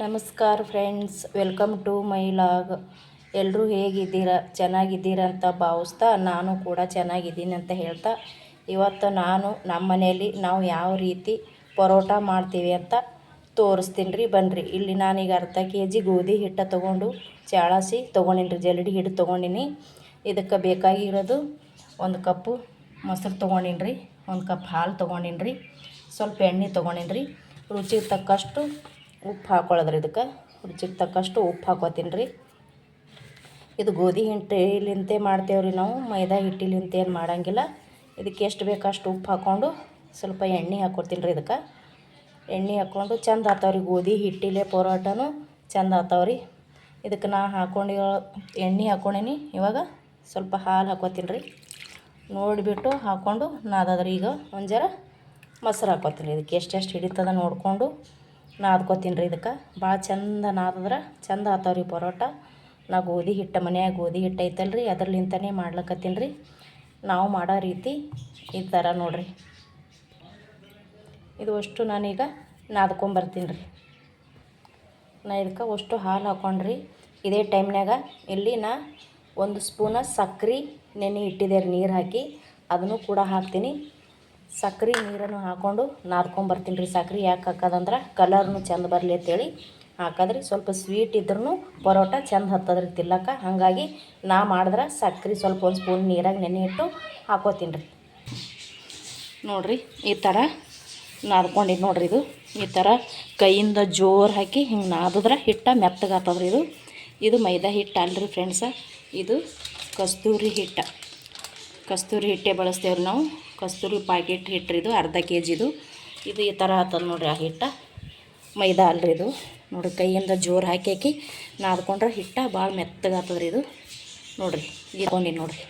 ನಮಸ್ಕಾರ friends, welcome to my vlog. ಎಲ್ಲರೂ ಹೇಗಿದ್ದೀರಾ? ಚೆನ್ನಾಗಿದ್ದೀರಾ ಅಂತ ಭಾವಿಸ್ತಾ ನಾನು ಕೂಡ ಚೆನ್ನಾಗಿದ್ದೀನಿ ಅಂತ ಹೇಳ್ತಾ, ಇವತ್ತು ನಾನು ನಮ್ಮ ಮನೆಯಲ್ಲಿ ನಾವು ಯಾವ ರೀತಿ ಪರೋಟ ಮಾಡ್ತೀವಿ ಅಂತ ತೋರಿಸ್ತೀನಿ ರೀ ಬನ್ನಿರಿ ಇಲ್ಲಿ ನಾನೀಗ ಅರ್ಧ ಕೆ ಜಿ ಗೋಧಿ ಹಿಟ್ಟು ತೊಗೊಂಡು, ಚಾಳಸಿ ತೊಗೊಂಡಿನಿ ರೀ ಜಲ್ಡಿ ಹಿಟ್ಟು ತೊಗೊಂಡಿನಿ. ಇದಕ್ಕೆ ಬೇಕಾಗಿರೋದು ಒಂದು ಕಪ್ಪು ಮೊಸರು ತೊಗೊಂಡಿನಿ ರೀ, ಒಂದು ಕಪ್ ಹಾಲು ತೊಗೊಂಡಿನಿ ರೀ, ಸ್ವಲ್ಪ ಎಣ್ಣೆ ತೊಗೊಂಡಿನಿ ರೀ. ರುಚಿಗೆ ತಕ್ಕಷ್ಟು ಉಪ್ಪು ಹಾಕೊಳ್ಳೋದ್ರಿ ಇದಕ್ಕೆ. ರುಚಿಗೆ ತಕ್ಕಷ್ಟು ಉಪ್ಪು ಹಾಕೋತೀನಿ ರೀ. ಇದು ಗೋಧಿ ಹಿಟ್ಟಿಲಿಂತೆ ಮಾಡ್ತೇವ್ರಿ ನಾವು. ಮೈದಾ ಹಿಟ್ಟಿಲಿಂತ ಏನು ಮಾಡೋಂಗಿಲ್ಲ. ಇದಕ್ಕೆ ಎಷ್ಟು ಬೇಕು ಅಷ್ಟು ಉಪ್ಪು ಹಾಕ್ಕೊಂಡು ಸ್ವಲ್ಪ ಎಣ್ಣೆ ಹಾಕ್ಕೊಡ್ತೀನಿ ರೀ ಇದಕ್ಕೆ. ಎಣ್ಣೆ ಹಾಕ್ಕೊಂಡು ಚಂದ ಆತಾವ್ರಿ ಗೋಧಿ ಹಿಟ್ಟಿಲೆ ಪರೋಟನೂ ಚಂದ ಆತಾವ್ರಿ ಇದಕ್ಕೆ ನಾ ಹಾಕ್ಕೊಂಡು ಎಣ್ಣೆ ಹಾಕ್ಕೊಂಡೀನಿ. ಇವಾಗ ಸ್ವಲ್ಪ ಹಾಲು ಹಾಕೋತೀನಿ ರೀ. ನೋಡಿಬಿಟ್ಟು ಹಾಕ್ಕೊಂಡು ನಾದಾದ್ರಿ ಈಗ ಒಂದು ಮೊಸರು ಹಾಕೋತೀನಿ ಇದಕ್ಕೆ ಎಷ್ಟೆಷ್ಟು ಹಿಡಿತದ ನೋಡಿಕೊಂಡು ನಾದ್ಕೊತೀನಿ ರೀ ಇದಕ್ಕೆ. ಭಾಳ ಚಂದ ನಾದಿದ್ರೆ ಚಂದ ಆತಾವ್ರಿ ಪರೋಟ. ನಾ ಗೋಧಿ ಹಿಟ್ಟು, ಮನ್ಯಾಗ ಗೋಧಿ ಹಿಟ್ಟು ಐತಲ್ಲ ರೀ, ಅದ್ರಲಿಂತನೇ ಮಾಡ್ಲಕತ್ತೀನಿ ರೀ. ನಾವು ಮಾಡೋ ರೀತಿ ಈ ಥರ ನೋಡಿರಿ. ಇದು ಅಷ್ಟು ನಾನೀಗ ನಾದ್ಕೊಂಬರ್ತೀನಿ ರೀ. ನಾ ಇದಕ್ಕೆ ಅಷ್ಟು ಹಾಲು ಹಾಕೊಂಡ್ರಿ ಇದೇ ಟೈಮ್ನಾಗ ಇಲ್ಲಿ ನಾ ಒಂದು ಸ್ಪೂನ ಸಕ್ರೆ ನೆನೆ ಇಟ್ಟಿದ್ದೆ ರೀ ನೀರು ಹಾಕಿ. ಅದನ್ನು ಕೂಡ ಹಾಕ್ತೀನಿ. ಸಕ್ರೆ ನೀರನ್ನು ಹಾಕ್ಕೊಂಡು ನಾದ್ಕೊಂಬರ್ತೀನಿ ರೀ ಸಕ್ರೆ. ಯಾಕೆ ಹಾಕೋದಂದ್ರೆ ಕಲರ್ನು ಚೆಂದ ಬರಲಿ ಅಂತೇಳಿ ಹಾಕದ್ರಿ. ಸ್ವಲ್ಪ ಸ್ವೀಟ್ ಇದ್ರೂ ಪರೋಟ ಚೆಂದ ಹತ್ತದ್ರಿ ತಿಲ್ಲಕ್ಕ ಹಾಗಾಗಿ ನಾ ಮಾಡಿದ್ರೆ ಸಕ್ರೆ ಸ್ವಲ್ಪ ಒಂದು ಸ್ಪೂನ್ ನೀರಾಗ ನೆನೆ ಇಟ್ಟು ಹಾಕೋತೀನಿ ರೀ ನೋಡಿರಿ, ಈ ಥರ ನಾದ್ಕೊಂಡಿದ್ದು ನೋಡ್ರಿ ಇದು. ಈ ಥರ ಕೈಯಿಂದ ಜೋರು ಹಾಕಿ ಹಿಂಗೆ ನಾದಿದ್ರೆ ಹಿಟ್ಟ ಮೆತ್ತಗೆ ಆಗ್ತದ್ರಿ ಇದು. ಇದು ಮೈದಾ ಹಿಟ್ಟು ಅಲ್ರಿ ಫ್ರೆಂಡ್ಸ ಇದು ಕಸ್ತೂರಿ ಹಿಟ್ಟ. ಕಸ್ತೂರಿ ಹಿಟ್ಟೆ ಬಳಸ್ತೇವ್ರಿ ನಾವು. ಕಸ್ತೂರಿ ಪ್ಯಾಕೆಟ್ ಹಿಟ್ಟು ಇದು ಅರ್ಧ ಕೆ ಜಿದು ಇದು ಈ ಥರ ಆತದ ನೋಡ್ರಿ ಆ ಹಿಟ್ಟ. ಮೈದಾ ಅಲ್ರಿ ಇದು. ನೋಡಿರಿ ಕೈಯಿಂದ ಜೋರು ಹಾಕಿ ಹಾಕಿ ನಾದ್ಕೊಂಡ್ರೆ ಹಿಟ್ಟ ಭಾಳ ಮೆತ್ತಗೆ ಆಗ್ತದ್ರಿ ಇದು. ನೋಡಿರಿ ಇಟ್ಕೊಂಡಿನಿ ನೋಡಿರಿ.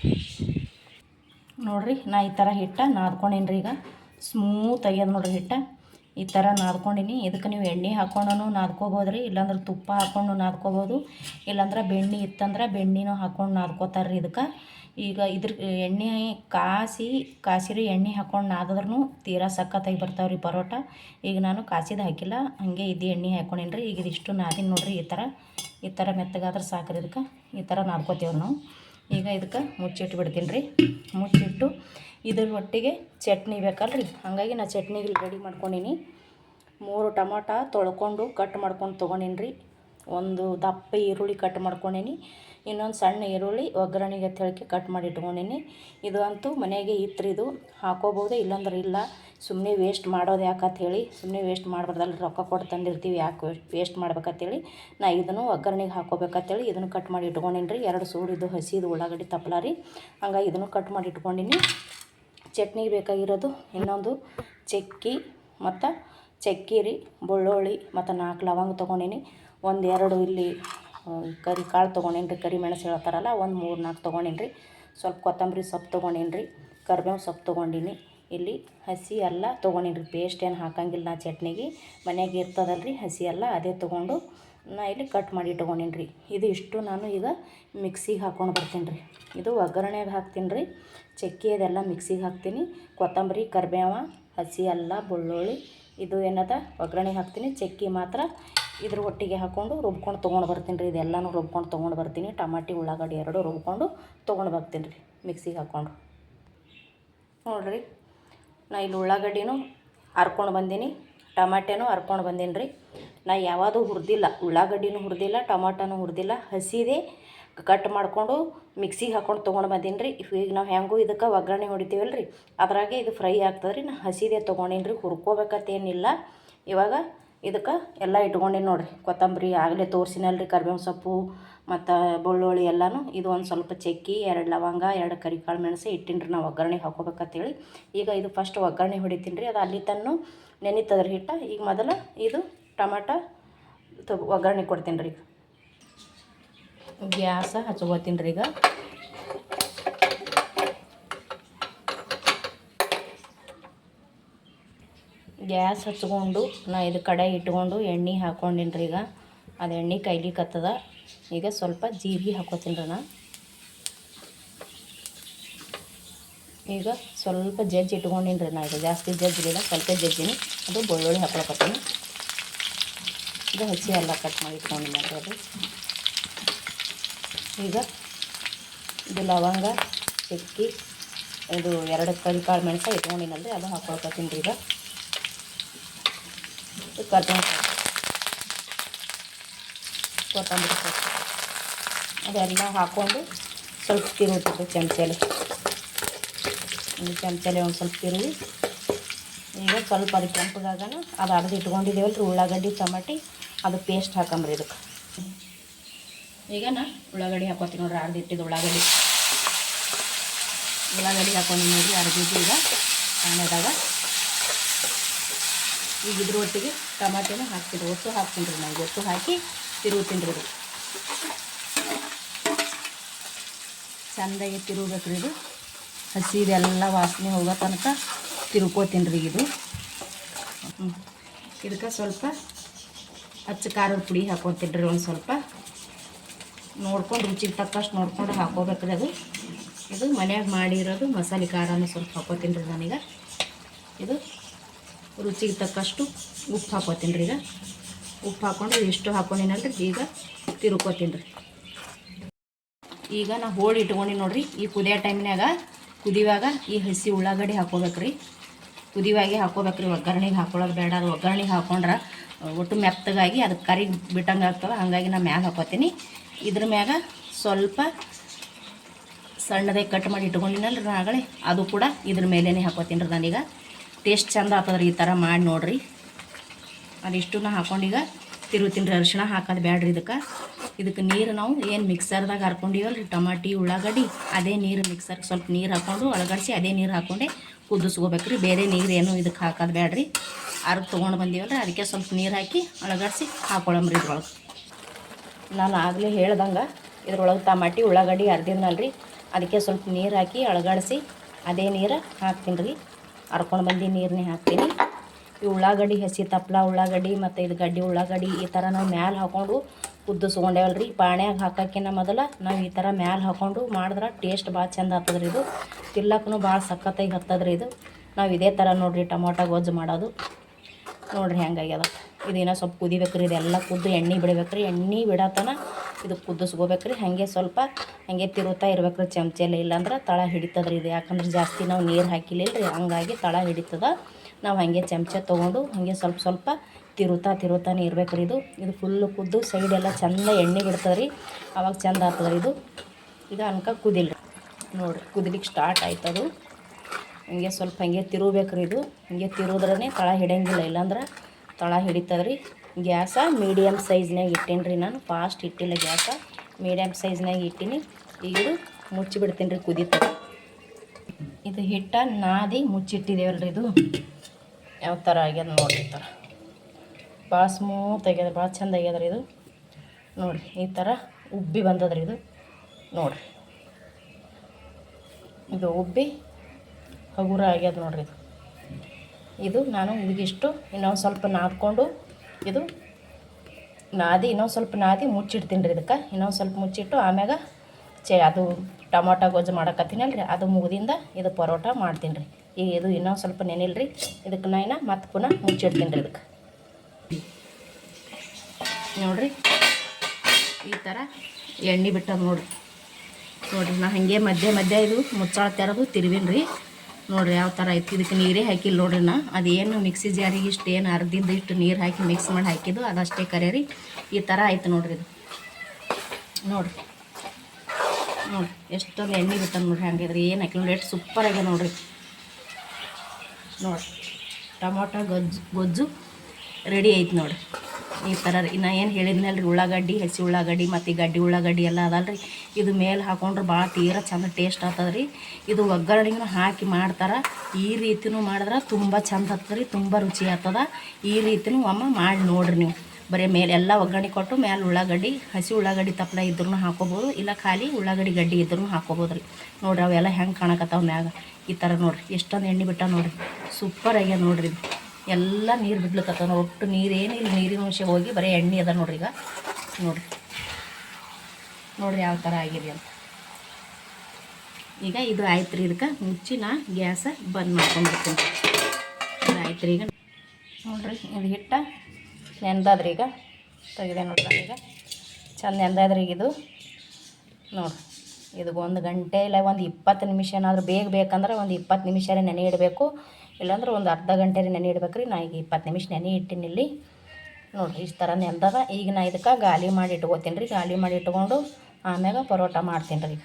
ನೋಡಿರಿ, ನಾ ಈ ಥರ ಹಿಟ್ಟ ನಾದ್ಕೊಂಡಿನ್ರಿ ಈಗ. ಸ್ಮೂತ್ ಆಗ್ಯದ ನೋಡಿರಿ ಹಿಟ್ಟ. ಈ ಥರ ನಾದ್ಕೊಂಡಿನಿ. ಇದಕ್ಕೆ ನೀವು ಎಣ್ಣೆ ಹಾಕ್ಕೊಂಡು ನಾದ್ಕೋಬೋದು ರೀ ಇಲ್ಲಾಂದ್ರೆ ತುಪ್ಪ ಹಾಕ್ಕೊಂಡು ನಾದ್ಕೋಬೋದು. ಇಲ್ಲಾಂದ್ರೆ ಬೆಣ್ಣೆ ಇತ್ತಂದ್ರೆ ಬೆಣ್ಣೆನೂ ಹಾಕ್ಕೊಂಡು ನಾದ್ಕೋತಾರ್ರಿ ಇದಕ್ಕೆ. ಈಗ ಇದ್ರ ಎಣ್ಣೆ ಕಾಸಿ, ಕಾಸಿರಿ ಎಣ್ಣೆ ಹಾಕ್ಕೊಂಡು ನಾದಿದ್ರೂ ತೀರಾ ಸಖತ್ತಾಗಿ ಬರ್ತಾವ್ರಿ ಪರೋಟ. ಈಗ ನಾನು ಕಾಸಿದ ಹಾಕಿಲ್ಲ, ಹಾಗೆ ಇದು ಎಣ್ಣೆ ಹಾಕ್ಕೊಂಡೀನಿ ರೀ ಈಗ ಇದಿಷ್ಟು ನಾದಿನ ನೋಡಿರಿ, ಈ ಥರ ಈ ಥರ ಮೆತ್ತಗಾದ್ರೆ ಸಾಕ್ರಿ ಇದಕ್ಕೆ. ಈ ಥರ ನಾದ್ಕೋತೇವೆ ನಾವು. ಈಗ ಇದಕ್ಕೆ ಮುಚ್ಚಿಟ್ಟು ಬಿಡ್ತೀನಿ ರೀ ಮುಚ್ಚಿಟ್ಟು ಇದ್ರ ಒಟ್ಟಿಗೆ ಚಟ್ನಿ ಬೇಕಲ್ರಿ. ಹಾಗಾಗಿ ನಾ ಚಟ್ನಿಗೆ ರೆಡಿ ಮಾಡ್ಕೊಂಡೀನಿ. ಮೂರು ಟಮಾಟ ತೊಳ್ಕೊಂಡು ಕಟ್ ಮಾಡ್ಕೊಂಡು ತೊಗೊಂಡೀನಿ ರೀ ಒಂದು ದಪ್ಪ ಈರುಳ್ಳಿ ಕಟ್ ಮಾಡ್ಕೊಂಡೀನಿ. ಇನ್ನೊಂದು ಸಣ್ಣ ಈರುಳ್ಳಿ ಒಗ್ಗರಣೆಗೆ ಅಂತ ಹೇಳಕ್ಕೆ ಕಟ್ ಮಾಡಿ ಇಟ್ಕೊಂಡೀನಿ. ಇದು ಅಂತೂ ಮನೆಗೆ ಇತ್ತು ಹಾಕೋಬೋದು ಇಲ್ಲಾಂದ್ರೆ ಇಲ್ಲ. ಸುಮ್ಮನೆ ವೇಸ್ಟ್ ಮಾಡೋದು ಹೇಳಿ ಸುಮ್ಮನೆ ವೇಸ್ಟ್ ಮಾಡಬಾರ್ದಲ್ಲ ರೊಕ್ಕ ಕೊಟ್ಟು ತಂದಿರ್ತೀವಿ, ಯಾಕೆ ವೇಸ್ಟ್ ಮಾಡ್ಬೇಕಂತೇಳಿ. ನಾ ಇದನ್ನು ಒಗ್ಗರಣೆಗೆ ಹಾಕೋಬೇಕಂತೇಳಿ ಇದನ್ನು ಕಟ್ ಮಾಡಿ ಇಟ್ಕೊಂಡಿನಿ ರೀ ಎರಡು ಸೂಡಿದು ಹಸಿದು ಉಳ್ಳಾಗಡ್ಡಿ ತಪ್ಪಲ ರೀ. ಹಂಗಾಗಿ ಇದನ್ನು ಕಟ್ ಮಾಡಿ ಇಟ್ಕೊಂಡಿನಿ. ಚಟ್ನಿಗೆ ಬೇಕಾಗಿರೋದು ಇನ್ನೊಂದು ಚಕ್ಕಿ ಮತ್ತು ಚಕ್ಕಿ ರೀ, ಬೆಳ್ಳುಳ್ಳಿ ಮತ್ತು ನಾಲ್ಕು ಲವಂಗ ತೊಗೊಂಡಿನಿ. ಒಂದೆರಡು ಇಲ್ಲಿ ಕರಿ ಕಾಳು ತೊಗೊಂಡೇನ್ರಿ, ಕರಿ ಮೆಣಸು ಹೇಳ್ತಾರಲ್ಲ, ಒಂದು ಮೂರು ನಾಲ್ಕು ತೊಗೊಂಡೇನ್ರಿ. ಸ್ವಲ್ಪ ಕೊತ್ತಂಬರಿ ಸೊಪ್ಪು ತೊಗೊಂಡೇನ್ರಿ ಕರಿಬೇವು ಸೊಪ್ಪು ತೊಗೊಂಡೀನಿ. ಇಲ್ಲಿ ಹಸಿ ಎಲ್ಲ ತೊಗೊಂಡೀನಿ ಪೇಸ್ಟ್ ಏನು ಹಾಕಂಗಿಲ್ಲ ನಾ ಚಟ್ನಿಗೆ. ಮನೆಯಾಗ ಇರ್ತದಲ್ಲ ರೀ ಹಸಿ ಎಲ್ಲ, ಅದೇ ತೊಗೊಂಡು ನಾ ಇಲ್ಲಿ ಕಟ್ ಮಾಡಿ ಇಟ್ಕೊಂಡೀನಿ ಇದು ಇಷ್ಟು ನಾನು ಈಗ ಮಿಕ್ಸಿಗೆ ಹಾಕ್ಕೊಂಡು ಬರ್ತೀನಿ ರೀ ಇದು ಒಗ್ಗರಣೆಗೆ ಹಾಕ್ತೀನಿ ರೀ ಚಕ್ಕಿ ಅದೆಲ್ಲ ಮಿಕ್ಸಿಗೆ ಹಾಕ್ತೀನಿ. ಕೊತ್ತಂಬರಿ, ಕರಿಬೇವ, ಹಸಿ ಎಲ್ಲ, ಬೆಳ್ಳುಳ್ಳಿ, ಇದು ಏನದ, ಒಗ್ಗರಣೆಗೆ ಹಾಕ್ತೀನಿ. ಚಕ್ಕಿ ಮಾತ್ರ ಇದ್ರ ಒಟ್ಟಿಗೆ ಹಾಕ್ಕೊಂಡು ರುಬ್ಕೊಂಡು ತೊಗೊಂಡು ಬರ್ತೀನಿ ರೀ. ಇದೆಲ್ಲನೂ ರುಬ್ಕೊಂಡು ತೊಗೊಂಡು ಬರ್ತೀನಿ. ಟಮಾಟಿ, ಉಳ್ಳಾಗಡ್ಡಿ ಎರಡು ರುಬ್ಕೊಂಡು ತೊಗೊಂಡು ಬರ್ತೀನಿ ರೀ ಮಿಕ್ಸಿಗೆ ಹಾಕ್ಕೊಂಡು ನೋಡಿರಿ, ನಾ ಇಲ್ಲಿ ಉಳ್ಳಾಗಡ್ಡಿನೂ ಹರ್ಕೊಂಡು ಬಂದೀನಿ ಟಮಾಟೆನೂ ಹರ್ಕೊಂಡು ಬಂದೀನಿ ರೀ. ನಾ ಯಾವುದು ಹುರಿದಿಲ್ಲ, ಉಳ್ಳಾಗಡ್ಡಿನೂ ಹುರಿದಿಲ್ಲ ಟಮಾಟನೂ ಹುರಿದಿಲ್ಲ, ಹಸಿದೆ ಕಟ್ ಮಾಡಿಕೊಂಡು ಮಿಕ್ಸಿಗೆ ಹಾಕ್ಕೊಂಡು ತೊಗೊಂಡು ಬಂದೀನಿ ರೀ. ಈಗ ನಾವು ಹೆಂಗೂ ಇದಕ್ಕೆ ಒಗ್ಗರಣೆ ಹೊಡಿತೀವಲ್ಲ ರೀ ಅದರಾಗೆ ಇದು ಫ್ರೈ ಆಗ್ತದೆ ರೀ ನಾ ಹಸಿದೆ ತೊಗೊಂಡೀನಿ ರೀ. ಹುರ್ಕೋಬೇಕತ್ತೇನಿಲ್ಲ ಇವಾಗ ಇದಕ್ಕೆ ಎಲ್ಲ ಇಟ್ಕೊಂಡೀನಿ ನೋಡಿರಿ. ಕೊತ್ತಂಬರಿ ಆಗಲೇ ತೋರಿಸಿನಲ್ರಿ ಕರ್ಬೇವು ಸೊಪ್ಪು ಮತ್ತು ಬೆಳ್ಳುಳ್ಳಿ ಎಲ್ಲನೂ. ಇದು ಒಂದು ಸ್ವಲ್ಪ ಚಕ್ಕಿ, ಎರಡು ಲವಂಗ, ಎರಡು ಕರಿಕಾಳು ಮೆಣಸು ಇಟ್ಟಿನಿ ರೀ ನಾವು ಒಗ್ಗರಣೆಗೆ ಹಾಕೋಬೇಕಂತೇಳಿ. ಈಗ ಇದು ಫಸ್ಟ್ ಒಗ್ಗರಣೆ ಹೊಡಿತೀನಿ ರೀ ಅದು ಅಲ್ಲಿ ತನ್ನು ನೆನಿತದ್ರಿ ಹಿಟ್ಟು. ಈಗ ಮೊದಲು ಇದು ಟಮಾಟ ಒಗ್ಗರಣೆ ಕೊಡ್ತೀನಿ ರೀ ಗ್ಯಾಸ ಹಚ್ಕೋತೀನಿ ರೀ ಈಗ. ಗ್ಯಾಸ್ ಹಚ್ಕೊಂಡು, ನಾ ಇದು ಕಡೆ ಇಟ್ಕೊಂಡು ಎಣ್ಣೆ ಹಾಕ್ಕೊಂಡಿನಿ ರೀ ಈಗ. ಅದು ಎಣ್ಣೆ ಕೈಲಿ ಕತ್ತದ. ಈಗ ಸ್ವಲ್ಪ ಜೀರಿಗೆ ಹಾಕೋತೀನಿ ರೀ ನಾ. ಈಗ ಸ್ವಲ್ಪ ಜಜ್ಜಿ ಇಟ್ಕೊಂಡಿನಿ ರೀ ನಾ ಈಗ. ಜಾಸ್ತಿ ಜಜ್ಜಿಲ್ಲ ಸ್ವಲ್ಪ ಜಜ್ಜಿನಿ. ಅದು ಬೆಳ್ಳುಳ್ಳಿ ಹಾಕೊಳಕತ್ತೀನಿ. ಇದು ಹಸಿ ಎಲ್ಲ ಕಟ್ ಮಾಡಿ ಇಟ್ಕೊಂಡಿಲ್ಲ ಅದು. ಈಗ ಇದು ಲವಂಗ, ಚಕ್ಕಿ, ಇದು ಎರಡು ಕರಿ ಕಾಳು ಮೆಣಸ ಇಟ್ಕೊಂಡಿನಲ್ರಿ ಅದು ಹಾಕೊಳ್ಕೊತೀನಿ ರೀ ಈಗ. ಕರ್ಬೇವು ಕೊತ್ತಂಬರಿ ಸೊಪ್ಪು. ಅದೆಲ್ಲ ಹಾಕ್ಕೊಂಡು ಸ್ವಲ್ಪ ತಿರುಗುತ್ತಿದ್ದು ಚಮಚಲ್ಲಿ ಒಂದು ಚಮಚಲ್ಲಿ ಒಂದು ಸ್ವಲ್ಪ ತಿರುಗಿ ಈಗ ಸ್ವಲ್ಪ ಅದು ಕೆಂಪಗಾಗನ ಅದು ಅರ್ಧ ಇಟ್ಕೊಂಡಿದ್ದೇವಲ್ಲ ರೀ ಉಳ್ಳಾಗಡ್ಡಿ, ಟಮಾಟಿ, ಅದು ಪೇಸ್ಟ್ ಹಾಕಂಬ್ರಿ ಇದಕ್ಕೆ ಈಗ ನಾ ಉಳ್ಳಾಗಡ್ಡಿ ಹಾಕೋತೀನಿ ನೋಡ್ರಿ ಅರ್ಧ ಇಟ್ಟಿದ್ದು ಉಳ್ಳಾಗಡ್ಡಿ. ಉಳ್ಳಾಗಡ್ಡಿ ಹಾಕೊಂಡು ನೋಡ್ರಿ ಅರ್ದಿದ್ದು ಈಗ ಸಣ್ಣದಾಗ ಈಗ ಇದ್ರ ಒಟ್ಟಿಗೆ ಟಮಾಟಿನೂ ಹಾಕ್ತೀನಿ. ಒಟ್ಟು ಹಾಕ್ತೀನಿ ರೀ ನಾನು ಒಟ್ಟು ಹಾಕಿ ತಿರುಗುತ್ತೀನಿ ರೀ ಇದು. ತಿರುಗಬೇಕು ರೀ ಇದು. ಹಸಿದೆಲ್ಲ ವಾಸನೆ ಹೋಗೋ ತನಕ ತಿರುಕೋತೀನಿ ರೀ ಇದು. ಇದಕ್ಕೆ ಸ್ವಲ್ಪ ಹಚ್ಚ ಖಾರದ ಪುಡಿ ಹಾಕೊತೀನಿ ರೀ ಒಂದು ಸ್ವಲ್ಪ. ನೋಡ್ಕೊಂಡು ರುಚಿಗೆ ತಕ್ಕಷ್ಟು ನೋಡ್ಕೊಂಡು ಹಾಕೋಬೇಕ್ರಿ ಅದು. ಇದು ಮನ್ಯಾಗ ಮಾಡಿರೋದು ಮಸಾಲೆ ಖಾರನೂ ಸ್ವಲ್ಪ ಹಾಕೋತೀನಿ ರೀ ನನಗೆ. ಇದು ರುಚಿಗೆ ತಕ್ಕಷ್ಟು ಉಪ್ಪು ಹಾಕೋತೀನಿ ರೀ ಈಗ. ಉಪ್ಪು ಹಾಕ್ಕೊಂಡು ಎಷ್ಟು ಹಾಕೊಂಡಿನಲ್ರಿ ಈಗ ತಿರುಕೋತೀನಿ ರೀ. ಈಗ ನಾ ಹೋಳಿ ಇಟ್ಕೊಂಡು ನೋಡ್ರಿ, ಈ ಕುದಿಯೋ ಟೈಮ್ನಾಗ ಕುದಿವಾಗ ಈ ಹಸಿ ಉಳ್ಳಾಗಡ್ಡಿ ಹಾಕೋಬೇಕ್ರಿ ಕುದಿವಾಗೆ ಹಾಕೋಬೇಕ್ರಿ ಒಗ್ಗರಣೆಗೆ ಹಾಕೊಳ್ಳೋದು ಬೇಡ ಅದು ಒಗ್ಗರಣೆಗೆ ಹಾಕೊಂಡ್ರೆ ಒಟ್ಟು ಮೆತ್ತಗಾಗಿ ಅದು ಕರಿ ಬಿಟ್ಟಂಗೆ ಆಗ್ತವೆ ಹಾಗಾಗಿ ನಾ ಮ್ಯಾಗ ಹಾಕೋತೀನಿ. ಇದ್ರ ಮ್ಯಾಗ ಸ್ವಲ್ಪ ಸಣ್ಣದಾಗಿ ಕಟ್ ಮಾಡಿ ಇಟ್ಕೊಂಡಿನಲ್ರಿ ಆಗಲೇ ಅದು ಕೂಡ ಇದ್ರ ಮೇಲೇ ಹಾಕೋತೀನಿ ರೀ ನಾನೀಗ. ಟೇಸ್ಟ್ ಚಂದ ಆಗ್ತದ್ರಿ ಈ ಥರ ಮಾಡಿ ನೋಡ್ರಿ. ಅದಿಷ್ಟು ನಾ ಹಾಕೊಂಡೀಗ ತಿರುತ್ತೀನಿ ರೀ ಅರಿಶಿಣ ಹಾಕೋದು ಬ್ಯಾಡ್ರಿ ಇದಕ್ಕೆ. ಇದಕ್ಕೆ ನೀರು ನಾವು ಏನು ಮಿಕ್ಸರ್ದಾಗ ಹರ್ಕೊಂಡಿವಲ್ಲ ರೀ ಟಮಾಟಿ, ಉಳ್ಳಾಗಡ್ಡಿ, ಅದೇ ನೀರು ಮಿಕ್ಸರ್ಗೆ ಸ್ವಲ್ಪ ನೀರು ಹಾಕ್ಕೊಂಡು ಒಳಗಡಿಸಿ ಅದೇ ನೀರು ಹಾಕ್ಕೊಂಡೆ ಕುದಿಸ್ಕೋಬೇಕ್ರಿ. ಬೇರೆ ನೀರು ಏನು ಇದಕ್ಕೆ ಹಾಕೋದು ಬ್ಯಾಡ್ರಿ. ಅರ್ದು ತೊಗೊಂಡು ಬಂದೀವಲ್ಲ ರೀ ಅದಕ್ಕೆ ಸ್ವಲ್ಪ ನೀರು ಹಾಕಿ ಒಳಗಡಿಸಿ ಹಾಕೊಳ್ಳಂಬ್ರಿ ಇದ್ರೊಳಗೆ. ನಾನು ಆಗಲೇ ಹೇಳ್ದಂಗೆ ಇದ್ರೊಳಗೆ ಟಮಾಟಿ, ಉಳ್ಳಾಗಡ್ಡಿ ಅರ್ದಿದ್ನಲ್ರಿ. ಅದಕ್ಕೆ ಸ್ವಲ್ಪ ನೀರು ಹಾಕಿ ಒಳಗಡಿಸಿ ಅದೇ ನೀರು ಹಾಕ್ತೀನಿ ರೀ ಹರ್ಕೊಂಡು ಬಂದು ನೀರನ್ನೇ ಹಾಕ್ತೀನಿ. ಈ ಉಳ್ಳಾಗಡ್ಡಿ, ಹಸಿ ತಪ್ಪಲ ಉಳ್ಳಾಗಡ್ಡಿ ಮತ್ತು ಇದು ಗಡ್ಡಿ ಉಳ್ಳಾಗಡ್ಡಿ ಈ ಥರ ನಾವು ಮ್ಯಾಲೆ ಕುದಿಸ್ಕೊಂಡೇವಲ್ಲ ರೀ ಪಾಣ್ಯಾಗ ಹಾಕೋಕ್ಕಿಂತ ಮೊದಲು ನಾವು ಈ ಥರ ಮ್ಯಾಲೆ ಹಾಕ್ಕೊಂಡು ಮಾಡಿದ್ರೆ ಟೇಸ್ಟ್ ಭಾಳ ಚೆಂದ ಆಗ್ತದ್ರಿ ಇದು. ತಿಲ್ಲಕ್ಕೂ ಭಾಳ ಸಖತ್ತಾಗಿ ಹತ್ತದ್ರಿ ಇದು. ನಾವು ಇದೇ ಥರ ನೋಡಿರಿ ಟೊಮೊಟೊ ಗೊಜ್ಜು ಮಾಡೋದು. ನೋಡ್ರಿ ಹೆಂಗಾಗ್ಯದ. ಇದೇನೋ ಸ್ವಲ್ಪ ಕುದಿಬೇಕ್ರಿ, ಇದೆಲ್ಲ ಕುದ್ದು ಎಣ್ಣೆ ಬಿಡ್ಬೇಕ್ರಿ, ಎಣ್ಣೆ ಬಿಡತನ ಇದು ಕುದಿಸ್ಕೋಬೇಕ್ರಿ ಹಾಗೆ ಸ್ವಲ್ಪ ಹಾಗೆ ತಿರುತ್ತಾ ಇರ್ಬೇಕ್ರಿ ಚಮಚೆಲ್ಲ. ಇಲ್ಲಾಂದ್ರೆ ತಳ ಹಿಡಿತದ್ರಿ ಇದು. ಯಾಕಂದ್ರೆ ಜಾಸ್ತಿ ನಾವು ನೀರು ಹಾಕಿಲ್ಲ ರೀ ಹಂಗಾಗಿ ತಳ ಹಿಡಿತದ. ನಾವು ಹಾಗೆ ಚಮಚೆ ತೊಗೊಂಡು ಹಾಗೆ ಸ್ವಲ್ಪ ಸ್ವಲ್ಪ ತಿರುತ್ತಾ ತಿರುತ್ತಾನೆ ಇರ್ಬೇಕ್ರಿ ಇದು. ಇದು ಫುಲ್ಲು ಕುದ್ದು ಸೈಡ್ ಎಲ್ಲ ಚಂದ ಎಣ್ಣೆ ಬಿಡ್ತದ್ರಿ. ಅವಾಗ ಚಂದ ಆಗ್ತದ್ರಿ ಇದು. ಇದು ಅನ್ಕ ಕುದಿಲ್ರಿ. ನೋಡ್ರಿ ಕುದಿಲಿಕ್ಕೆ ಸ್ಟಾರ್ಟ್ ಆಯ್ತದು. ಹಿಂಗೆ ಸ್ವಲ್ಪ ಹಂಗೆ ತಿರುಬೇಕ್ರಿ ಇದು. ಹಿಂಗೆ ತಿರುದ್ರೇ ತಳ ಹಿಡಿಯಂಗಿಲ್ಲ, ಇಲ್ಲಾಂದ್ರೆ ತಳ ಹಿಡಿತದ್ರಿ. ಗ್ಯಾಸ ಮೀಡಿಯಮ್ ಸೈಜ್ನಾಗ ಇಟ್ಟೀನಿ ರೀ ನಾನು. ಫಾಸ್ಟ್ ಇಟ್ಟಿಲ್ಲ ಗ್ಯಾಸ. ಮೀಡಿಯಮ್ ಸೈಜ್ನಾಗ ಇಟ್ಟೀನಿ. ಈಗ ಇದು ಮುಚ್ಚಿಬಿಡ್ತೀನಿ ರೀ ಕುದೀತದೆ. ಇದು ಹಿಟ್ಟ ನಾದಿ ಮುಚ್ಚಿಟ್ಟಿದ್ದೇವಲ್ರಿ ಇದು. ಯಾವ ಥರ ಆಗ್ಯದ ನೋಡ್ರಿ ಥರ ಭಾಳ ಸ್ಮೂತ್ ಆಗ್ಯದ, ಭಾಳ ಚಂದ ಆಗ್ಯದ ರೀ ಇದು. ನೋಡಿರಿ, ಈ ಥರ ಉಬ್ಬಿ ಬಂದದ್ರಿ ಇದು. ನೋಡಿರಿ. ಇದು ಉಬ್ಬಿ ಹಗುರ ಆಗ್ಯದ ನೋಡ್ರಿ ಇದು. ನಾನು ಇದಿಷ್ಟು ಇನ್ನೊಂದು ಸ್ವಲ್ಪ ನಾದ್ಕೊಂಡು ಇದು ನಾದಿ, ಇನ್ನೊಂದು ಸ್ವಲ್ಪ ನಾದಿ ಮುಚ್ಚಿಡ್ತೀನಿ ರೀ ಇದಕ್ಕೆ. ಇನ್ನೊಂದು ಸ್ವಲ್ಪ ಮುಚ್ಚಿಟ್ಟು ಆಮ್ಯಾಗ ಚೆ ಅದು ಟೊಮೊಟೊ ಗೊಜ್ಜು ಮಾಡಕತ್ತೀನಲ್ಲ ರೀ ಅದು ಮುಗಿದಿಂದ ಇದು ಪರೋಟ ಮಾಡ್ತೀನಿ ರೀ. ಈಗ ಇದು ಇನ್ನೊಂದು ಸ್ವಲ್ಪ ನೆನಿಲ್ಲ ರೀ ಇದಕ್ಕೆ ನಾನು ಮತ್ತೆ ಪುನಃ ಮುಚ್ಚಿಡ್ತೀನಿ ರೀ ಇದಕ್ಕೆ. ನೋಡಿರಿ ಈ ಥರ ಎಣ್ಣೆ ಬಿಟ್ಟದ ನೋಡಿ ನೋಡಿರಿ ನಾ ಹಾಗೆ ಮಧ್ಯೆ ಮಧ್ಯೆ ಇದು ಮುಚ್ಚಾಳ ತೆರೆದು ತಿರುವಿನ ರೀ ನೋಡಿರಿ ಯಾವ ಥರ ಐತಿ. ಇದಕ್ಕೆ ನೀರೇ ಹಾಕಿಲ್ಲ ನೋಡ್ರಿ ನಾ. ಅದೇನು ಮಿಕ್ಸಿ ಜಾರಿಗೆ ಇಷ್ಟು ಏನು ಅರ್ಧಿದ್ದು ಇಷ್ಟು ನೀರು ಹಾಕಿ ಮಿಕ್ಸ್ ಮಾಡಿ ಹಾಕಿದ್ದು. ಅದಷ್ಟೇ ಕರೆಯರಿ ಈ ಥರ ಆಯ್ತು ನೋಡ್ರಿ ಇದು. ನೋಡಿರಿ. ನೋಡಿ ಎಷ್ಟೊಂದು ಎಣ್ಣೆ ಬಿಟ್ಟ ನೋಡ್ರಿ ಹಂಗಿದ್ರೆ ಏನು ಹಾಕಿ ನೋಡಿ ಎಷ್ಟು ಸೂಪರ್ ಆಗಿದೆ ನೋಡ್ರಿ. ನೋಡಿರಿ. ಟೊಮೊಟೊ, ಗೊಜ್ಜು ಗೊಜ್ಜು ರೆಡಿ ಐತೆ ನೋಡಿರಿ. ಈ ಥರ ರೀ. ಏನು ಏನು ರೀ, ಉಳ್ಳಾಗಡ್ಡಿ, ಹಸಿ ಉಳ್ಳಾಗಡ್ಡಿ ಮತ್ತು ಗಡ್ಡಿ ಉಳ್ಳಾಗಡ್ಡಿ ಎಲ್ಲ ಅದಲ್ರಿ ಇದು ಮೇಲೆ ಹಾಕೊಂಡ್ರೆ ಭಾಳ ತೀರ ಚಂದ ಟೇಸ್ಟ್ ಆಗ್ತದೆ ರೀ. ಇದು ಒಗ್ಗರಣೆಗೂ ಹಾಕಿ ಮಾಡ್ತಾರೆ. ಈ ರೀತಿನೂ ಮಾಡಿದ್ರೆ ತುಂಬ ಚಂದ ಆಗ್ತದೆ ರೀ, ತುಂಬ ರುಚಿ ಆಗ್ತದ. ಈ ರೀತಿನೂ ಒಮ್ಮೆ ಮಾಡಿ ನೋಡ್ರಿ ನೀವು. ಬರೀ ಮೇಲೆ ಎಲ್ಲ ಒಗ್ಗರಣೆ ಕೊಟ್ಟು ಮೇಲೆ ಉಳ್ಳಾಗಡ್ಡಿ, ಹಸಿ ಉಳ್ಳಾಗಡ್ಡಿ ತಪ್ಪಲ ಇದ್ರೂ ಹಾಕೋಬೋದು. ಇಲ್ಲ ಖಾಲಿ ಉಳ್ಳಾಗಡ್ಡಿ ಗಡ್ಡಿ ಇದ್ರೂ ಹಾಕೋಬೋದು ರೀ. ನೋಡ್ರಿ ಅವೆಲ್ಲ ಹೆಂಗೆ ಕಾಣಕತ್ತಾವ ಮ್ಯಾಗ. ಈ ಥರ ನೋಡ್ರಿ. ಎಷ್ಟೊಂದು ಎಣ್ಣೆ ಬಿಟ್ಟ ನೋಡ್ರಿ. ಸೂಪರ್ ಆಗ್ಯದ ನೋಡ್ರಿ ಎಲ್ಲ ನೀರು ಬಿಡ್ಲಿಕ್ಕತ್ತಾವ ಒಟ್ಟು ನೀರೇನಿಲ್ಲ ನೀರಿನ ಅಂಶ ಹೋಗಿ ಬರೀ ಎಣ್ಣೆ ಅದ ನೋಡ್ರಿ ಈಗ. ನೋಡ್ರಿ. ನೋಡ್ರಿ ಯಾವ ಥರ ಆಗಿದೆ ಅಂತ. ಈಗ ಇದು ಆಯ್ತು ರೀ ಇದಕ್ಕೆ. ಮುಚ್ಚಿ ನಾ ಗ್ಯಾಸ ಬಂದ್ ಮಾಡ್ಕೊಂಡ್ಬಿಡ್ತೀನಿ. ಇದು ಆಯ್ತು ರೀ ಈಗ. ನೋಡ್ರಿ, ಇದು ಹಿಟ್ಟ ನೆಂದಾದ್ರಿ ಈಗ. ತೆಗಿದೆ ನೋಡ್ರಿ ಈಗ. ಚೆಂದ ನೆಂದಾದ್ರಿ ಈಗ ಇದು. ನೋಡ್ರಿ. ಇದು ಒಂದು ಗಂಟೆ ಇಲ್ಲ, ಒಂದು ಇಪ್ಪತ್ತು ನಿಮಿಷ ಏನಾದರೂ ಬೇಗ ಬೇಕಂದ್ರೆ ಒಂದು ಇಪ್ಪತ್ತು ನಿಮಿಷ ನೆನೆ ಇಡಬೇಕು. ಇಲ್ಲಾಂದ್ರೆ ಒಂದು ಅರ್ಧ ಗಂಟೆ ನೆನೆ ಇಡ್ಬೇಕು ರೀ ನಾ ಈಗ ಇಪ್ಪತ್ತು ನಿಮಿಷ ನೆನೆ ಇಟ್ಟಿನಿ ಇಲ್ಲಿ. ನೋಡಿರಿ, ಇಷ್ಟು ಥರ ನೆಂದದ. ಈಗ ನಾ ಇದಕ್ಕೆ ಗಾಲಿ ಮಾಡಿ ಇಟ್ಕೋತೀನಿ ರೀ ಗಾಲಿ ಮಾಡಿ ಇಟ್ಕೊಂಡು ಆಮ್ಯಾಗ ಪರೋಟ ಮಾಡ್ತೀನಿ ರೀ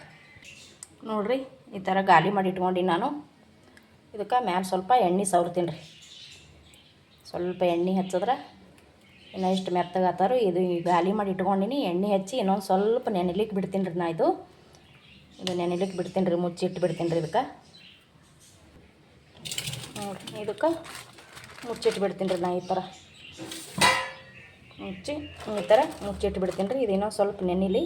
ನೋಡಿರಿ, ಈ ಥರ ಗಾಲಿ ಮಾಡಿ ಇಟ್ಕೊಂಡು ನಾನು. ಇದಕ್ಕೆ ಮ್ಯಾಲೆ ಸ್ವಲ್ಪ ಎಣ್ಣೆ ಸವರ್ತೀನಿ ರೀ ಸ್ವಲ್ಪ ಎಣ್ಣೆ ಹಚ್ಚಿದ್ರೆ ಇನ್ನು ಇಷ್ಟು ಮೆತ್ತಗಾತಾರೋ ಇದು ಈ ಗಾಲಿ ಮಾಡಿ ಇಟ್ಕೊಂಡಿನಿ. ಎಣ್ಣೆ ಹಚ್ಚಿ ಇನ್ನೊಂದು ಸ್ವಲ್ಪ ನೆನೆಲಿಕ್ಕೆ ಬಿಡ್ತೀನಿ ರೀ ನಾ ಇದು. ಇದು ನೆನೆಲಿಕ್ಕೆ ಬಿಡ್ತೀನಿ ರೀ ಮುಚ್ಚಿಟ್ಟು ಬಿಡ್ತೀನಿ ರೀ ಇದಕ್ಕೆ. ನೋಡಿರಿ ಇದಕ್ಕೆ ಮುಚ್ಚಿಟ್ಟು ಬಿಡ್ತೀನಿ ರೀ ನಾ ಈ ಥರ. ಮುಚ್ಚಿ, ಈ ಥರ ಮುಚ್ಚಿಟ್ಟು ಬಿಡ್ತೀನಿ ರೀ. ಇದೇನೋ ಸ್ವಲ್ಪ ನೆನಿಲಿ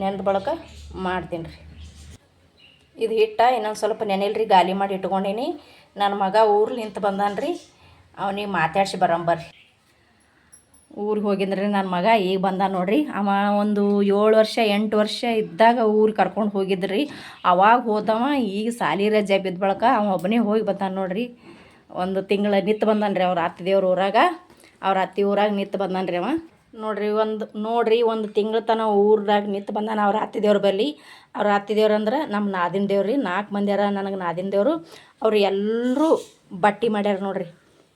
ನೆನೆದ ಬಳಕ ಮಾಡ್ತೀನಿ ರೀ. ಇದು ಹಿಟ್ಟ ಇನ್ನೊಂದು ಸ್ವಲ್ಪ ನೆನೆಲ್ರಿ ಗಾಲಿ ಮಾಡಿ ಇಟ್ಕೊಂಡೀನಿ. ನನ್ನ ಮಗ ಊರ್ಲಿಂತ ಬಂದಾನ ರೀ ಅವನಿಗೆ ಮಾತಾಡ್ಸಿ ಬರಂಬರ್ರಿ. ಊರಿಗೆ ಹೋಗಿದ್ರೆ ನನ್ನ ಮಗ ಈಗ ಬಂದ ನೋಡ್ರಿ. ಅವ ಒಂದು ಏಳು ವರ್ಷ, ಎಂಟು ವರ್ಷ ಇದ್ದಾಗ ಊರಿಗೆ ಕರ್ಕೊಂಡು ಹೋಗಿದ್ರಿ. ಅವಾಗ ಹೋದವ, ಈಗ ಸಾಲಿ ರಜೆ ಬಿದ್ದ ಬಳಕ ಅವ ಒಬ್ಬನೇ ಹೋಗಿ ಬಂದಾನ ನೋಡ್ರಿ. ಒಂದು ತಿಂಗಳ ನಿಂತು ಬಂದಾನ್ರಿ ಅವ್ರ ಅತ್ತೆ ದೇವ್ರ ಊರಾಗ. ಅವ್ರ ಅತ್ತೆ ಊರಾಗ ನಿಂತು ಬಂದಾನ್ರಿ ಅವ. ನೋಡ್ರಿ, ಒಂದು ನೋಡ್ರಿ, ಒಂದು ತಿಂಗಳ ತನ ಊರಾಗ ನಿಂತು ಬಂದಾನ ಅವ್ರ ಅತ್ತೆ ದೇವ್ರ ಬಲ್ಲಿ. ಅವ್ರ ಅತ್ತೆ ದೇವ್ರು ಅಂದ್ರೆ ನಮ್ಮ ನಾದಿನ ದೇವ್ರಿ. ನಾಲ್ಕು ಮಂದಿ ಅರ ನನಗೆ ನಾದಿನ ದೇವರು. ಅವ್ರು ಎಲ್ಲರೂ ಬಟ್ಟೆ ಮಾಡ್ಯಾರ ನೋಡ್ರಿ.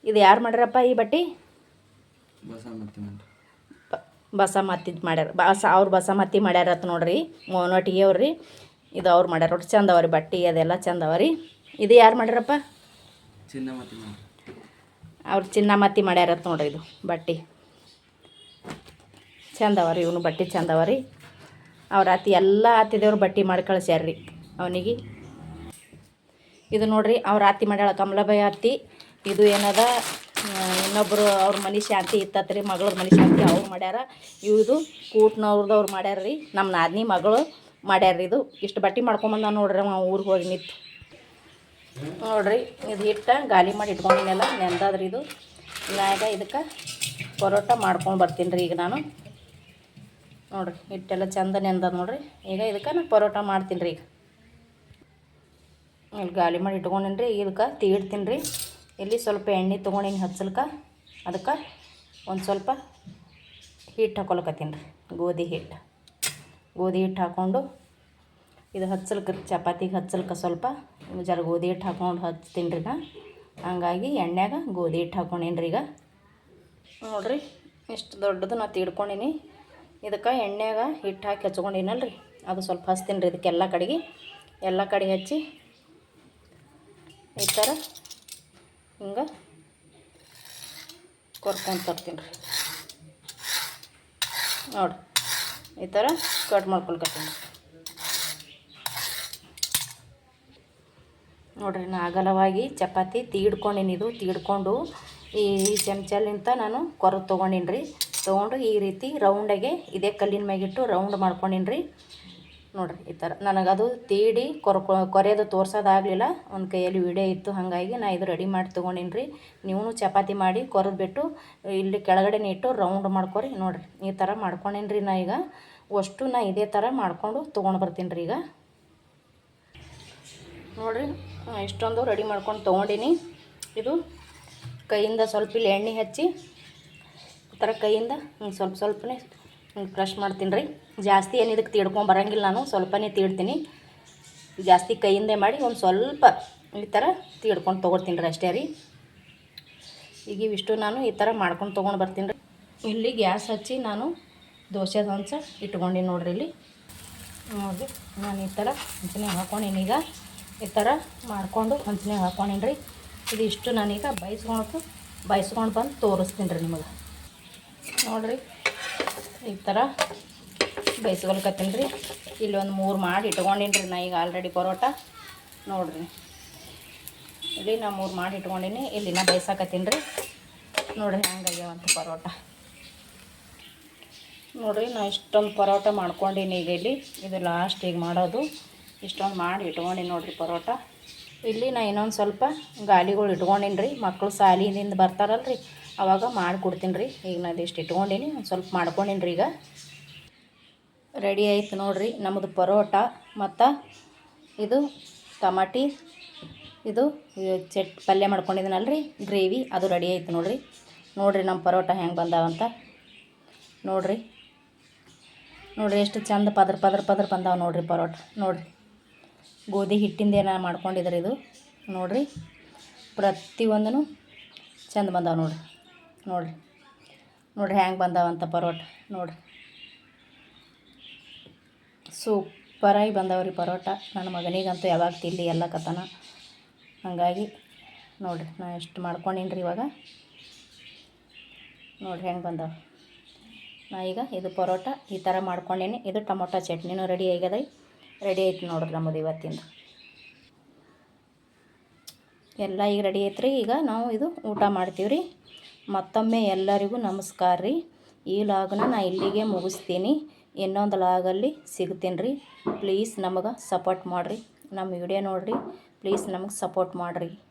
ಇದು ಯಾರು ಮಾಡ್ಯಾರಪ್ಪ ಈ ಬಟ್ಟೆ? ಬಸಮತಿ ಮಾಡ್ಯಾರ. ಬಸ ಅವ್ರು ಬಸಮತಿ ಮಾಡ್ಯಾರತ್ ನೋಡ್ರಿ. ಮೋನೊಟ್ಟಿಗೆ ಅವ್ರಿ ಇದು ಅವ್ರು ಮಾಡ್ಯಾರ ಒಟ್ಟು ಚಂದ ಅವ್ರಿ ಬಟ್ಟೆ ಅದೆಲ್ಲ ಚಂದ ಅವ್ರಿ. ಇದು ಯಾರು ಮಾಡ್ಯಾರಪ್ಪ? ಚಿನ್ನ ಮತ್ತಿ ಅವ್ರು ಚಿನ್ನಮತಿ ಮಾಡ್ಯಾರತ್ ನೋಡ್ರಿ ಇದು ಬಟ್ಟೆ. ಚಂದ ಅವ್ರಿ ಇವನು ಬಟ್ಟೆ ಚಂದ ಅವ್ರಿ. ಅವ್ರ ಅತಿ ಎಲ್ಲ ಆತಿದೇವ್ರು ಬಟ್ಟೆ ಮಾಡಿ ಕಳಿಸ್ಯಾರ್ರಿ ಅವನಿಗೆ. ಇದು ನೋಡ್ರಿ ಅವ್ರ ಆತಿ ಮಾಡ್ಯಾಳ ಕಮಲಬಾಯಿ ಅತ್ತಿ. ಇದು ಏನದ? ಇನ್ನೊಬ್ಬರು ಅವ್ರ ಮನೆ ಶಾಂತಿ ಇತ್ತತ್ರಿ ಮಗಳ ಮನೆ ಶಾಂತಿ ಅವ್ರು ಮಾಡ್ಯಾರ. ಇವುದು ಕೂಟ್ನವ್ರದವ್ರು ಮಾಡ್ಯಾರ ರೀ ನಮ್ಮ ನಾದಿನಿ ಮಗಳು ಮಾಡ್ಯಾರ ಇದು. ಇಷ್ಟು ಬಟ್ಟೆ ಮಾಡ್ಕೊಂಬಂದ ನೋಡ್ರಿ ಅವ ಊರಿಗೆ ಹೋಗಿ ನಿಂತು. ನೋಡ್ರಿ, ಇದು ಹಿಟ್ಟು ಗಾಲಿ ಮಾಡಿ ಇಟ್ಕೊಂಡಿನೆಲ್ಲ ನೆಂದಾದ್ರಿ ಇದು. ಇನ್ನಾಗ ಇದಕ್ಕೆ ಪರೋಟ ಮಾಡ್ಕೊಂಡು ಬರ್ತೀನಿ ರೀ ಈಗ ನಾನು. ನೋಡ್ರಿ, ಹಿಟ್ಟೆಲ್ಲ ಚಂದ ನೆಂದದ ನೋಡ್ರಿ. ಈಗ ಇದಕ್ಕೆ ನಾನು ಪರೋಟ ಮಾಡ್ತೀನಿ ರೀ ಈಗ. ಇಲ್ಲಿ ಗಾಲಿ ಮಾಡಿ ಇಟ್ಕೊಂಡಿನಿ ರೀ ಇದಕ್ಕೆ ತೀಡ್ತೀನಿ ರೀ. ಇಲ್ಲಿ ಸ್ವಲ್ಪ ಎಣ್ಣೆ ತೊಗೊಂಡಿನಿ ಹಚ್ಚಲ್ಕ ಅದಕ್ಕೆ ಒಂದು ಸ್ವಲ್ಪ ಹಿಟ್ಟು ಹಾಕೊಳಕತ್ತೀನಿ ರೀ, ಗೋಧಿ ಹಿಟ್ಟು ಗೋಧಿ ಹಿಟ್ಟು ಹಾಕ್ಕೊಂಡು ಇದು ಹಚ್ಚಲ್ಕ ಚಪಾತಿಗೆ ಹಚ್ಚಲ್ಕ ಸ್ವಲ್ಪ ಜರ ಗೋಧಿ ಹಿಟ್ಟು ಹಾಕ್ಕೊಂಡು ಹಚ್ತೀನಿ ರೀ ನಾ. ಹಂಗಾಗಿ ಎಣ್ಣೆಗೆ ಗೋಧಿ ಹಿಟ್ಟು ಹಾಕ್ಕೊಂಡೀನಿ ರೀ ಈಗ. ನೋಡ್ರಿ, ಇಷ್ಟು ದೊಡ್ಡದು ನಾ ತೀಡ್ಕೊಂಡೀನಿ. ಇದಕ್ಕೆ ಎಣ್ಣೆಗ ಹಿಟ್ಟು ಹಾಕಿ ಹಚ್ಕೊಂಡಿನಲ್ಲ ರೀ ಅದು ಸ್ವಲ್ಪ ಹಚ್ತೀನಿ ರೀ ಇದಕ್ಕೆಲ್ಲ ಕಡೆಗೆ. ಎಲ್ಲ ಕಡೆ ಹಚ್ಚಿ ಈ ಥರ ಹಿಂಗೆ ಕೊರ್ಕೊಂಡು ತರ್ತೀನಿ ರೀ. ನೋಡಿ, ಈ ಥರ ಕಟ್ ಮಾಡ್ಕೊಳ್ಕತ್ತೀನಿ ನೋಡಿರಿ, ನಾ ಅಗಲವಾಗಿ ಚಪಾತಿ ತೀಡ್ಕೊಂಡಿನಿ ಇದು, ತೀಡ್ಕೊಂಡು ಈ ಚಮಚಲಿಂತ ನಾನು ಕೊರ ತೊಗೊಂಡಿನಿ ರೀ ತೊಗೊಂಡು ಈ ರೀತಿ ರೌಂಡಾಗೆ ಇದೇ ಕಲ್ಲಿನ ಮ್ಯಾಗಿಟ್ಟು ರೌಂಡ್ ಮಾಡ್ಕೊಂಡಿನಿ ರೀ ನೋಡ್ರಿ ಈ ಥರ. ನನಗದು ತೀಡಿ ಕೊರ್ಕೊ ಕೊರೆಯೋದು ತೋರ್ಸೋದಾಗಲಿಲ್ಲ. ಒಂದು ಕೈಯಲ್ಲಿ ವಿಡಿಯೋ ಇತ್ತು, ಹಾಗಾಗಿ ನಾ ಇದು ರೆಡಿ ಮಾಡಿ ತೊಗೊಂಡಿನಿ ರೀ ನೀವು ಚಪಾತಿ ಮಾಡಿ ಕೊರೆದ್ಬಿಟ್ಟು ಇಲ್ಲಿ ಕೆಳಗಡೆ ಇಟ್ಟು ರೌಂಡ್ ಮಾಡ್ಕೊರಿ. ನೋಡ್ರಿ, ಈ ಥರ ಮಾಡ್ಕೊಂಡೀನಿ ರೀ ನಾ ಈಗ. ಅಷ್ಟು ನಾ ಇದೇ ಥರ ಮಾಡಿಕೊಂಡು ತೊಗೊಂಡು ಬರ್ತೀನಿ ರೀ ಈಗ. ನೋಡಿರಿ ಇಷ್ಟೊಂದು ರೆಡಿ ಮಾಡ್ಕೊಂಡು ತೊಗೊಂಡಿನಿ. ಇದು ಕೈಯಿಂದ ಸ್ವಲ್ಪ ಇಲ್ಲಿ ಎಣ್ಣೆ ಹಚ್ಚಿ, ಈ ಥರ ಕೈಯಿಂದ ಸ್ವಲ್ಪ ಸ್ವಲ್ಪನೇ ಕ್ರಷ್ ಮಾಡ್ತೀನಿ ರೀ. ಜಾಸ್ತಿ ಏನು ಇದಕ್ಕೆ ತೀಡ್ಕೊಂಡು ಬರೋಂಗಿಲ್ಲ ನಾನು, ಸ್ವಲ್ಪನೇ ತೀಡ್ತೀನಿ. ಜಾಸ್ತಿ ಕೈಯಿಂದೇ ಮಾಡಿ ಒಂದು ಸ್ವಲ್ಪ ಈ ಥರ ತೀಡ್ಕೊಂಡು ತೊಗೊಳ್ತೀನಿ ರೀ ಅಷ್ಟೇ ರೀ. ಈಗ ಇವಿಷ್ಟು ನಾನು ಈ ಥರ ಮಾಡ್ಕೊಂಡು ತೊಗೊಂಡು ಬರ್ತೀನಿ ರೀ. ಇಲ್ಲಿ ಗ್ಯಾಸ್ ಹಚ್ಚಿ ನಾನು ದೋಸೆ ಹಂಚ ಇಟ್ಕೊಂಡಿನಿ ನೋಡ್ರಿ ಇಲ್ಲಿ. ನೋಡಿರಿ, ನಾನು ಈ ಥರ ಹಂಚನೆ ಹಾಕ್ಕೊಂಡಿನಿ ಈಗ. ಈ ಥರ ಮಾಡಿಕೊಂಡು ಹಂಚನೆ ಹಾಕ್ಕೊಂಡಿನಿ ರೀ. ಇದು ಇದಿಷ್ಟು ನಾನೀಗ ಬೈಸ್ಕೊಂಡು ಬೈಸ್ಕೊಂಡು ಬಂದು ತೋರಿಸ್ತೀನಿ ರೀ ನಿಮಗೆ. ನೋಡಿರಿ ಈ ಥರ ಬೇಯಿಸ್ಕೊಳ್ಕತ್ತೀನಿ ರೀ ಒಂದು ಮೂರು ಮಾಡಿ ಇಟ್ಕೊಂಡೀನಿ ರೀ ನಾ ಈಗ ಆಲ್ರೆಡಿ ಪರೋಟ. ನೋಡಿರಿ. ಇಲ್ಲಿ ನಾ ಮೂರು ಮಾಡಿ ಇಟ್ಕೊಂಡಿನಿ. ಇಲ್ಲಿ ನಾ ಬೇಯಿಸಾಕತ್ತೀನಿ ರೀ. ನೋಡಿರಿ ಹಂಗಾಗ್ಯಾವಂತ ಪರೋಟ. ನೋಡಿರಿ ನಾ ಇಷ್ಟೊಂದು ಪರೋಟ ಮಾಡ್ಕೊಂಡೀನಿ ಈಗ ಇಲ್ಲಿ. ಇದು ಲಾಸ್ಟ್ ಈಗ ಮಾಡೋದು. ಇಷ್ಟೊಂದು ಮಾಡಿ ಇಟ್ಕೊಂಡೀನಿ ನೋಡಿರಿ ಪರೋಟ. ಇಲ್ಲಿ ನಾ ಇನ್ನೊಂದು ಸ್ವಲ್ಪ ಗಾಲಿಗಳು ಇಟ್ಕೊಂಡೀನಿ ರೀ. ಮಕ್ಕಳು ಸಾಲಿನಿಂದ ಬರ್ತಾರಲ್ರಿ. ಅವಾಗ ಮಾಡಿಕೊಡ್ತೀನಿ ರೀ ಈಗ ನಾನು ಇಷ್ಟು ಇಟ್ಕೊಂಡೀನಿ ಸ್ವಲ್ಪ ಮಾಡ್ಕೊಂಡೀನಿ ರೀ ಈಗ. ರೆಡಿ ಆಯ್ತು ನೋಡಿರಿ ನಮ್ಮದು ಪರೋಟ, ಮತ್ತು ಇದು ಟಮಾಟಿ, ಇದು ಇದು ಚಟ್, ಪಲ್ಯ ಮಾಡ್ಕೊಂಡಿದ್ದೀನಲ್ಲ ರೀ ಗ್ರೇವಿ ಅದು ರೆಡಿ ಆಯ್ತು ನೋಡಿರಿ. ನೋಡಿರಿ ನಮ್ಮ ಪರೋಟ ಹೆಂಗೆ ಬಂದಾವಂತ ನೋಡಿರಿ. ನೋಡಿರಿ ಎಷ್ಟು ಚಂದ ಪದ್ರ ಪದ್ರ ಪದ್ರ ಬಂದಾವ ನೋಡಿರಿ ಪರೋಟ. ನೋಡಿರಿ. ಗೋಧಿ ಹಿಟ್ಟಿಂದ ಏನಾರ ಮಾಡ್ಕೊಂಡಿದ್ರಿ ಇದು. ನೋಡಿರಿ. ಪ್ರತಿಯೊಂದೂ ಚಂದ ಬಂದಾವ ನೋಡಿರಿ. ನೋಡಿರಿ. ನೋಡಿರಿ ಹೆಂಗೆ ಬಂದಾವಂತ ಪರೋಟ. ನೋಡಿರಿ. ಸೂಪರಾಗಿ ಬಂದಾವ್ರಿ ಪರೋಟ. ನನ್ನ ಮಗನಿಗಂತೂ ಯಾವಾಗ ತಿಲ್ಲಿ ಎಲ್ಲ ಕತನ ಹಾಗಾಗಿ ನೋಡಿರಿ, ನಾ ಎಷ್ಟು ಮಾಡ್ಕೊಂಡೀನಿ ರೀ ಇವಾಗ? ನೋಡಿರಿ ಹೆಂಗೆ ಬಂದಾವ. ನಾ ಈಗ ಇದು ಪರೋಟ, ಈ ಥರ ಮಾಡ್ಕೊಂಡೀನಿ. ಇದು ಟೊಮೊಟೊ ಚಟ್ನಿನೂ ರೆಡಿ ಆಗ್ಯದ. ರೆಡಿ ಐತಿ ನೋಡ್ರಿ ನಮ್ಮದು ಇವತ್ತಿಂದ. ಎಲ್ಲ ಈಗ ರೆಡಿ ಐತ್ರಿ. ಈಗ ನಾವು ಇದು ಊಟ ಮಾಡ್ತೀವಿ ರೀ ಮತ್ತೊಮ್ಮೆ ಎಲ್ಲರಿಗೂ ನಮಸ್ಕಾರ ರೀ. ಈ ಲಾಗ್ನ ನಾನು ಇಲ್ಲಿಗೆ ಮುಗಿಸ್ತೀನಿ. ಇನ್ನೊಂದು ಲಾಗಲ್ಲಿ ಸಿಗ್ತೀನಿ ರೀ. ಪ್ಲೀಸ್ ನಮಗೆ ಸಪೋರ್ಟ್ ಮಾಡಿರಿ. ನಮ್ಮ ವಿಡಿಯೋ ನೋಡಿರಿ. ಪ್ಲೀಸ್ ನಮಗೆ ಸಪೋರ್ಟ್ ಮಾಡಿರಿ.